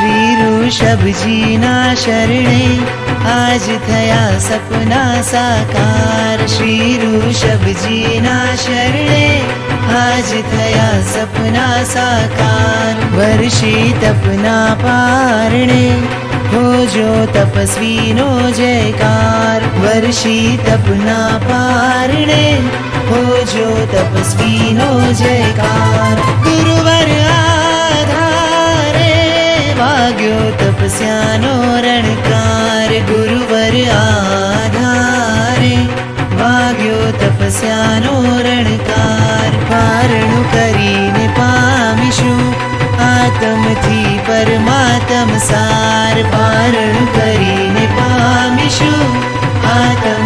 ઋષભજીના શરણે આજ થયા સપના સાકાર શ્રી ઋષભજીના શરણે આજ થયા સપના સાકાર વર્ષી તપના પારણે હોજો તપસ્વીનો જયકાર વર્ષી તપના પારણે હોજો તપસ્વીનો જયકાર લાગ્યો તપસ્યાનો રણકાર, ગુરુવર આધારે. ભાગ્યો તપસ્યાનો રણકાર, પારણું કરીને પામીશું. આતમથી પરમાતમ સાર, પારણું કરીને પામીશું. આતમ